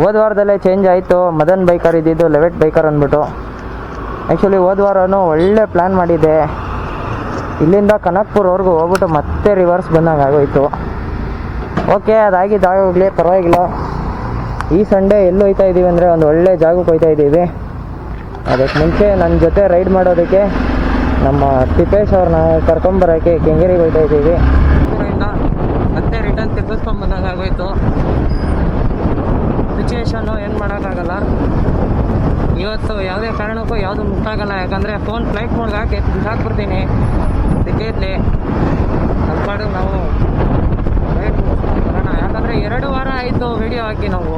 ಹೋದ ವಾರದಲ್ಲೇ ಚೇಂಜ್ ಆಯಿತು. ಮದನ್ ಬೈಕರ್ ಇದ್ದಿದ್ದು ಲೆವೆಟ್ ಬೈಕರ್ ಅಂದ್ಬಿಟ್ಟು. ಆ್ಯಕ್ಚುಲಿ ಹೋದ ವಾರನೂ ಒಳ್ಳೆ ಪ್ಲ್ಯಾನ್ ಮಾಡಿದ್ದೆ. ಇಲ್ಲಿಂದ ಕನಕ್ಪುರ್ವರೆಗೂ ಹೋಗ್ಬಿಟ್ಟು ಮತ್ತೆ ರಿವರ್ಸ್ ಬಂದಂಗೆ ಆಗೋಯ್ತು. ಓಕೆ ಅದಾಗಿದ್ದು ಆಗೋಗ್ಲಿ ಪರವಾಗಿಲ್ಲ. ಈ ಸಂಡೇ ಎಲ್ಲಿ ಹೋಯ್ತಾ ಇದ್ದೀವಿ ಅಂದರೆ ಒಂದು ಒಳ್ಳೆ ಜಾಗಕ್ಕೆ ಹೋಯ್ತಾ ಇದ್ದೀವಿ ಅದಕ್ಕೆ ಮುಂಚೆ ನನ್ನ ಜೊತೆ ರೈಡ್ ಮಾಡೋದಕ್ಕೆ ನಮ್ಮ ತಿಪ್ಪೇಶ್ ಅವ್ರನ್ನ ಕರ್ಕೊಂಬರೋಕ್ಕೆ ಕೆಂಗೇರಿಗೆ ಹೋಯ್ತಾ ಇದ್ದೀವಿ ಮತ್ತೆ ರಿಟರ್ನ್ ತಿರ್ಗಿಸ್ಕೊಂಡ್ ಬಂದಂಗೆ ಆಗೋಯ್ತು ಸಿಚುವೇಶನ್ನು ಏನು ಮಾಡೋಕ್ಕಾಗಲ್ಲ. ಇವತ್ತು ಯಾವುದೇ ಕಾರಣಕ್ಕೂ ಯಾವುದು ಮುಟ್ಟಾಗಲ್ಲ ಯಾಕಂದರೆ ಫೋನ್ ಫ್ಲೈಟ್ ಮೋಡ್ಗೆ ಹಾಕಿ ಹಾಕ್ಬಿಡ್ತೀನಿ. ಅದಕ್ಕೆ ಅಲ್ಪಾಡು ಪಾಡು ನಾವು. ಫ್ಲೈಟ್ ಬರೋಣ. ಯಾಕಂದರೆ ಎರಡು ವಾರ ಆಯಿತು ವಿಡಿಯೋ ಹಾಕಿ ನಾವು.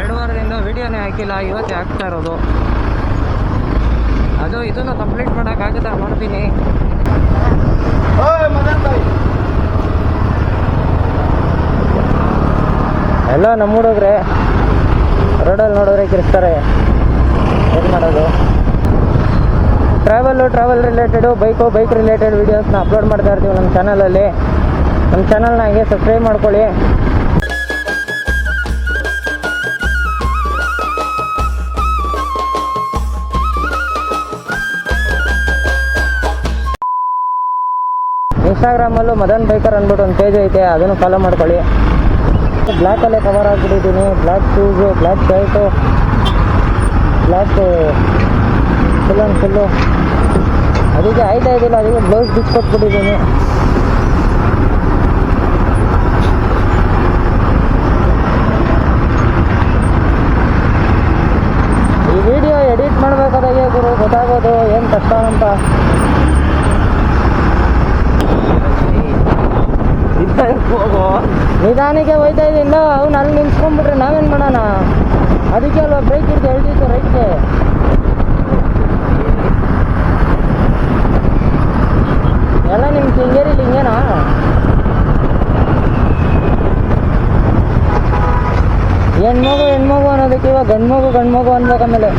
ಎರಡು ವಾರದಿಂದ ವಿಡಿಯೋನೇ ಹಾಕಿಲ್ಲ. ಇವತ್ತೇ ಹಾಕ್ತಾ ಇರೋದು. ಅದು ಇದನ್ನು ಕಂಪ್ಲೀಟ್ ಮಾಡೋಕ್ಕಾಗುತ್ತಾ ಮಾಡ್ತೀನಿ. ಎಲ್ಲ ನಮ್ಮ ಹುಡುಗ್ರೆ ರೋಡಲ್ಲಿ ನೋಡಿದ್ರೆ ಕಿರಿಸ್ತಾರೆ ಏನು ಮಾಡೋದು? Travel travel related bike bike related ವೀಡಿಯೋಸ್ನ ಅಪ್ಲೋಡ್ ಮಾಡ್ತಾ ಇರ್ತೀವಿ ನಮ್ಮ ಚಾನಲಲ್ಲಿ ನಮ್ಮ ಚಾನಲ್ನ ಹಾಗೆ ಸಬ್ಸ್ಕ್ರೈಬ್ ಮಾಡ್ಕೊಳ್ಳಿ. ಇನ್ಸ್ಟಾಗ್ರಾಮಲ್ಲೂ ಮದನ್ ಬೈಕರ್ ಅಂದ್ಬಿಟ್ಟು ಒಂದು ಪೇಜ್ ಐತೆ, ಅದನ್ನು ಫಾಲೋ ಮಾಡ್ಕೊಳ್ಳಿ. ಬ್ಲ್ಯಾಕಲ್ಲೇ cover ಆಗಿಬಿಟ್ಟಿದ್ದೀನಿ. Black shoes black shirt black full and full ಅದಕ್ಕೆ ಆಯ್ತಾ ಇದ್ದಿಲ್ಲ, ಅದಕ್ಕೆ ಬ್ಲೌಸ್ ಬಿಚ್ಕೊಟ್ಬಿಟ್ಟಿದ್ದೀನಿ ಈ ವಿಡಿಯೋ ಎಡಿಟ್ ಮಾಡಬೇಕಾದಾಗೆ ಗುರು, ಗೊತ್ತಾಗೋದು, ಏನು ಕಷ್ಟ ಅಂತ ಹೋಗೋ ನಿಧಾನಕ್ಕೆ ಹೋಯ್ತಾ ಇದ್ದೀನಿ ಅವ್ನು ಅಲ್ಲಿ ನಿಲ್ಸ್ಕೊಂಡ್ಬಿಟ್ರೆ ನಾವೇನು ಮಾಡೋಣ? ಅದಕ್ಕೆ ಅಲ್ವಾ ಬ್ರೇಕ್ ಹಿಡ್ದು ಹೇಳ್ತಿತ್ತು ರೈಟ್ಗೆ ಎಲ್ಲ ನಿಮ್ಮ ಕೆಂಗೇರಿಲಿ ಹಿಂಗೇನಾ? ಹೆಣ್ಮಗು ಹೆಣ್ಮಗು ಅನ್ನೋದಕ್ಕೆ ಇವಾಗ ಗಂಡು ಮಗು ಗಂಡು ಮಗು ಅನ್ಬೇಕು ಆಮೇಲೆ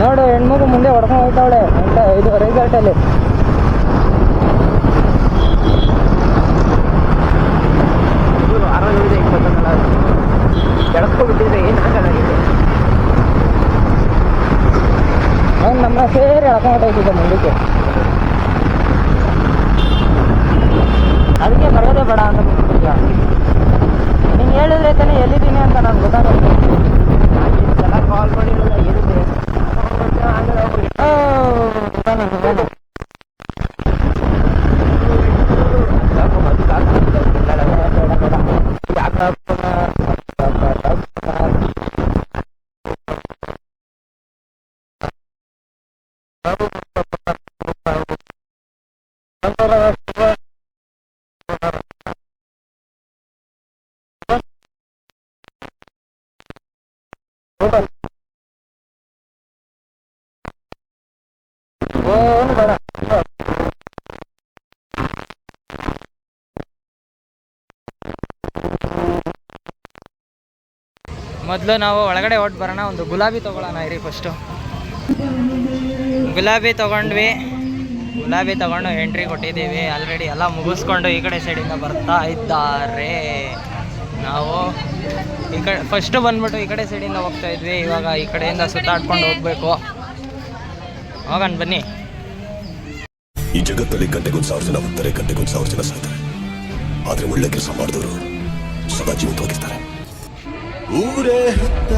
ನೋಡು ಹೆಣ್ಮಗು ಮುಂದೆ ಹೊಡ್ಕೊಂಡು ಹೋಗ್ತಾವಳೆ. ಅಂತ ಇದು ರೆಸಾರ್ಟಲ್ಲಿ ಕೆಳಸ್ಕೊಬಿಟ್ಟಿದ್ರೆ ಏನಾಗಲ್ಲ ಅವ್ನು ನಮ್ಮ ಎಳ್ಕೊಂಡು ಮುಂದಕ್ಕೆ ಅದಕ್ಕೆ ಬರೋದೇ ಬೇಡ ಅಂತ ಬಿಟ್ಬಿಟ್ಟಿದ್ಯ ನೀನು ಹೇಳಿದ್ರೆ ತಾನೇ ಎಲ್ಲಿದ್ದೀನಿ ಅಂತ ನಾನು ಗೊತ್ತಾಗುತ್ತೆ ಕಾಲ್ ಮಾಡಿರಲ್ಲ ಎಲ್ಲಿದೆ ಓ, ಬನ್ನಿ, ಬನ್ನಿ. ಏನು ಬೇಡ ಮೊದಲು ನಾವು ಒಳಗಡೆ ಹೊಟ್ಟು ಬರೋಣ ಒಂದು ಗುಲಾಬಿ ತೊಗೊಳ್ಳೋಣ ಇರಿ ಫಸ್ಟು ಗುಲಾಬಿ ತೊಗೊಂಡ್ವಿ. ಗುಲಾಬಿ ತಗೊಂಡು ಎಂಟ್ರಿ ಕೊಟ್ಟಿದ್ದೀವಿ. ಆಲ್ರೆಡಿ ಎಲ್ಲ ಮುಗಿಸ್ಕೊಂಡು ಈ ಕಡೆ ಸೈಡಿಂದ ಬರ್ತಾ ಇದ್ದಾರೆ. ನಾವು ಈ ಕಡೆ ಫಸ್ಟು ಬಂದ್ಬಿಟ್ಟು ಈ ಕಡೆ ಸೈಡಿಂದ ಹೋಗ್ತಾ ಇದ್ವಿ. ಇವಾಗ ಈ ಕಡೆಯಿಂದ ಸುತ್ತಾಡ್ಕೊಂಡು ಹೋಗ್ಬೇಕು. ಹೋಗೋಣ ಬನ್ನಿ. ಈ ಜಗತ್ತಲ್ಲಿ ಗಂಟೆಗೊಂದು ಸಾವಿರ ಜನ ಹೋಗ್ತಾರೆ ಗಂಟೆಗೊಂದು ಸಾವಿರ ಜನ ಸಾಯ್ತಾರೆ. ಆದ್ರೆ ಒಳ್ಳೆ ಕೆಲಸ ಮಾಡಿದವರು ಸದಾ ಜೀವಂತವಾಗಿರ್ತಾರೆ. ಊರೇ ಹತ್ತ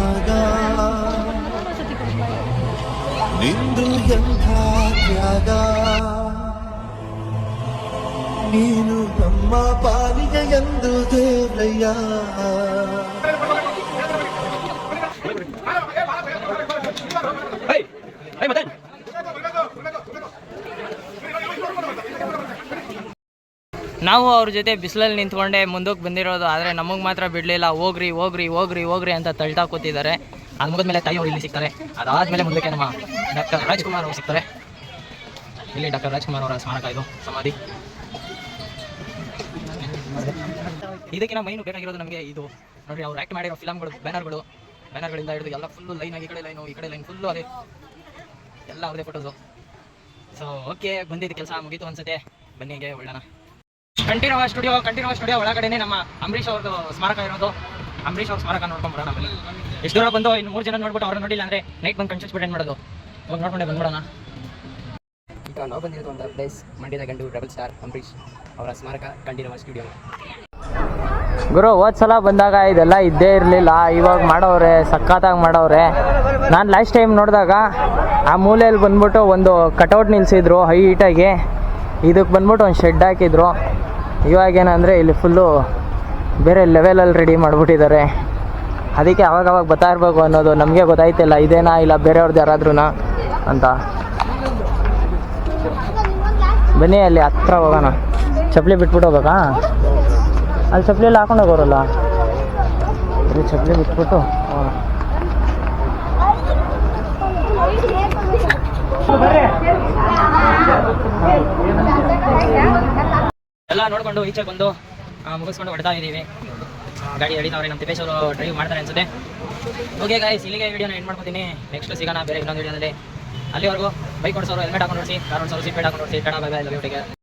ಮಗ. ನೀನು ನಮ್ಮ ಪಾಲಿಯ ಎಂದು ದೇವಯ್ಯ ನಾವು ಅವ್ರ ಜೊತೆ ಬಿಸಿಲಲ್ಲಿ ನಿಂತ್ಕೊಂಡೆ ಮುಂದಕ್ಕೆ ಬಂದಿರೋದು ಆದರೆ ನಮಗೆ ಮಾತ್ರ ಬಿಡಲಿಲ್ಲ. ಹೋಗ್ರಿ ಹೋಗ್ರಿ ಹೋಗ್ರಿ ಹೋಗ್ರಿ ಅಂತ ತಳ್ತಾ ಕೂತಿದ್ದಾರೆ. ಅದು ಮುಗಿದ್ಮೇಲೆ ತಾಯಿ ಅವರು ಇಲ್ಲಿ ಸಿಗ್ತಾರೆ. ಅದಾದಮೇಲೆ ಮುಂದಕ್ಕೆ ನಮ್ಮ ಡಾಕ್ಟರ್ ರಾಜ್ಕುಮಾರ್ ಅವರು ಸಿಗ್ತಾರೆ. ಇಲ್ಲಿ ಡಾಕ್ಟರ್ ರಾಜ್ಕುಮಾರ್ ಅವರ ಸ್ಮಾರಕ ಇದು, ಸಮಾಧಿ. ಇದಕ್ಕಿಂತ ಮೈನು ಬೇಕಾಗಿರೋದು ನಮಗೆ ಇದು. ನೋಡ್ರಿ, ಅವ್ರು ಆ್ಯಕ್ಟ್ ಮಾಡಿರೋ ಫಿಲಮ್ಗಳು ಬ್ಯಾನರ್ಗಳು ಬ್ಯಾನರ್ಗಳಿಂದ ಹಿಡಿದು ಎಲ್ಲ ಫುಲ್ಲು ಲೈನ್ ಆಗಿ ಈ ಕಡೆ ಲೈನು ಈ ಕಡೆ ಲೈನ್ ಫುಲ್ಲು ಅದೇ. ಎಲ್ಲ ಅವ್ರದೇ ಫೋಟೋಸು ಸೊ ಓಕೆ ಬಂದಿದ್ದು ಕೆಲಸ ಮುಗೀತು ಅನ್ಸುತ್ತೆ. ಬನ್ನಿ ಹಿಂಗೆ ಒಳ್ಳೋಣ ಕಂಠೀರವ ಸ್ಟುಡಿಯೋ ಕಂಠೀರವ ಸ್ಟುಡಿಯೋ ಒಳಗಡೆನೆ ನಮ್ಮ ಅಂಬರೀಶ್ ಅವ್ರದ್ದು ಸ್ಮಾರಕ ಇರೋದು. ಅಂಬರೀಶ್ ಅವ್ರ ಸ್ಮಾರಕ ನೋಡ್ಕೊಂಡು ಬರೋಣ ಬನ್ನಿ. ಎಷ್ಟು ದೂರ ಬಂದು ಇನ್ನು ಮೂರು ಜನ ನೋಡ್ಬಿಟ್ಟು ಅವ್ರನ್ನ ನೋಡಿಲ್ಲ ಅಂದ್ರೆ ನೈಟ್ ಬಂದು ಕನ್ಸಿಸ್ ಬಿಟ್ಟು ಮಾಡೋದು? ಹೋಗಿ ನೋಡ್ಕೊಂಡೆ ಬಂದ್ಬಿಡೋಣ. ನಾವು ಬಂದಿರೋದು ಪ್ಲೇಸ್ ಮಂಡ್ಯದ ಗಂಡು ಡಬಲ್ ಸ್ಟಾರ್ ಅಂಬರೀಶ್ ಅವರ ಸ್ಮಾರಕ ಕಂಠೀರವ ಸ್ಟುಡಿಯೋ ಗುರು, ಹೋದ್ ಸಲ ಬಂದಾಗ ಇದೆಲ್ಲ ಇದ್ದೇ ಇರಲಿಲ್ಲ, ಇವಾಗ ಮಾಡವ್ರೆ, ಸಖತ್ತಾಗಿ ಮಾಡವ್ರೆ. ನಾನು ಲಾಸ್ಟ್ ಟೈಮ್ ನೋಡಿದಾಗ ಆ ಮೂಲೆಯಲ್ಲಿ ಬಂದ್ಬಿಟ್ಟು ಒಂದು ಕಟೌಟ್ ನಿಲ್ಸಿದ್ರು ಹೈಟಾಗಿ. ಇದಕ್ಕೆ ಬಂದ್ಬಿಟ್ಟು ಒಂದು ಶೆಡ್ ಹಾಕಿದ್ರು. ಇವಾಗ ಏನಂದರೆ ಇಲ್ಲಿ ಫುಲ್ಲು ಬೇರೆ ಲೆವೆಲಲ್ಲಿ ರೆಡಿ ಮಾಡಿಬಿಟ್ಟಿದ್ದಾರೆ. ಅದಕ್ಕೆ ಅವಾಗ ಅವಾಗ ಬರ್ತಾ ಇರಬೇಕು ಅನ್ನೋದು ನಮಗೆ ಗೊತ್ತಾಯ್ತಿಲ್ಲ, ಇದೇನಾ ಇಲ್ಲ ಬೇರೆಯವ್ರದ್ದು ಯಾರಾದ್ರೂ ಅಂತ. ಬನ್ನಿ ಅಲ್ಲಿ ಹತ್ರ ಹೋಗೋಣ. ಚಪ್ಪಲಿ ಬಿಟ್ಬಿಟ್ಟು ಹೋಗ್ಬೇಕಾ? ಅಲ್ಲಿ ಚಪ್ಪಲಿ ಎಲ್ಲ ಹಾಕೊಂಡು ಹೋಗೋರಲ್ಲ? ಅಲ್ಲಿ ಚಪ್ಪಲಿ ಬಿಟ್ಬಿಟ್ಟು ಎಲ್ಲ ನೋಡ್ಕೊಂಡು ಈಚೆ ಬಂದು ಮುಗಿಸ್ಕೊಂಡು ಹೊಡ್ತಾ ಇದ್ದೀವಿ. ಗಾಡಿ ಎಳಿತಾವ್ರೆ ನಮ್ಮ ತಿಪ್ಪೇಶ್ ಅವರು ಡ್ರೈವ್ ಮಾಡ್ತಾರೆ ಅನ್ಸುತ್ತೆ. ಓಕೆ ಗಾಯ್ಸ್ ಇಲ್ಲಿಗೆ ವಿಡಿಯೋನ ಎಂಡ್ ಮಾಡ್ಕೊತೀನಿ. ನೆಕ್ಸ್ಟ್ ಸಿಗೋಣ, ಬೇರೆ ಇನ್ನೊಂದು ವಿಡಿಯೋದಲ್ಲಿ ಅಲ್ಲಿವರೆಗೂ ಬೈಕ್ ಓಡಿಸೋರು ಹೆಲ್ಮೆಟ್ ಹಾಕೊಂಡು ನೋಡಿಸಿ ಕಾರ್ ಓಡಿಸೋರು ಸೀಟ್ ಬೆಲ್ಟ್ ಹಾಕೊಂಡು ನೋಡಿಸಿ ಕಡ ಬೈ ಬೈ ಲವ್ ಯು